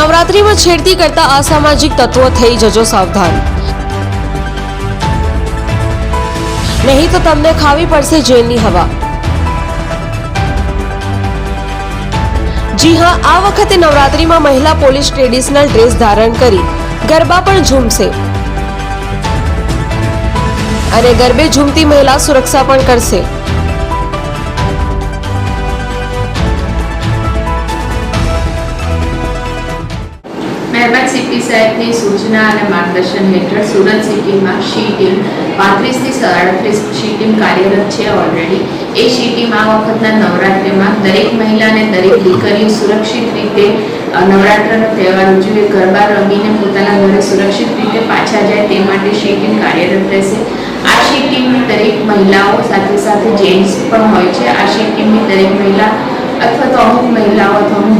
નવરાત્રીમાં છેડતી કરતા અસામાજિક તત્વો થઈ જજો સાવધાન. નહીં તો તમને ખાવી પડશે જેલની હવા. જી હા, આ વખતે નવરાત્રીમાં મહિલા પોલીસ ટ્રેડિશનલ ડ્રેસ ધારણ કરી ગરબા પણ ઝૂમશે. અને ગરબે ઝૂમતી મહિલા સુરક્ષા પણ કરશે. સીપી સાહેબની સૂચના અને માર્ગદર્શન હેઠળ સુરત સિટીમાં શી ટીમ પાંત્રીસથી સાડત્રીસ શી ટીમ કાર્યરત છે ઓલરેડી એ શી ટીમ આ વખતના નવરાત્રિમાં દરેક મહિલા અને દરેક દીકરીઓ સુરક્ષિત રીતે નવરાત્રનો તહેવાર ઉજવે, ગરબા રમીને પોતાના ઘરે સુરક્ષિત રીતે પાછા જાય તે માટે શી ટીમ કાર્યરત રહેશે. આ શી ટીમની દરેક મહિલાઓ સાથે સાથે જેન્ટ્સ પણ હોય છે. આ શી ટીમની દરેક મહિલા અથવા તો અમુક મહિલાઓ અથવા અમુક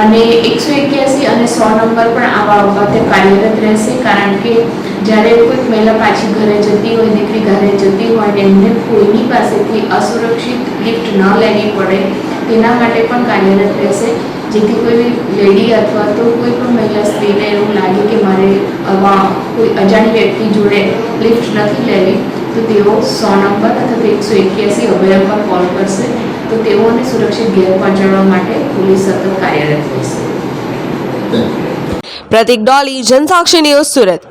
અને એકસો એક્યાસી અને સો નંબર પણ આવા વખતે કાર્યરત રહેશે, કારણ કે જ્યારે કોઈક મહિલા પાછી ઘરે જતી હોય, દીકરી ઘરે જતી હોય અને એમને કોઈની પાસેથી અસુરક્ષિત લિફ્ટ ન લેવી પડે, તેના માટે પણ કાર્યરત રહેશે. જેથી કોઈ લેડી અથવા તો કોઈ પણ મહિલા સ્ત્રીને એવું લાગે કે મારે આવા કોઈ અજાણી વ્યક્તિ જોડે લિફ્ટ નથી લેવી, તો તેઓ સો નંબર અથવા તો એકસો એક્યાસી અભય પર કોલ કરશે. તો તેઓને સુરક્ષિત ઘેર પહોંચાડવા માટે પોલીસ સતત કાર્યરત રહેશે. પ્રતિક ડોલી જનસાક્ષી ન્યૂઝ સુરત.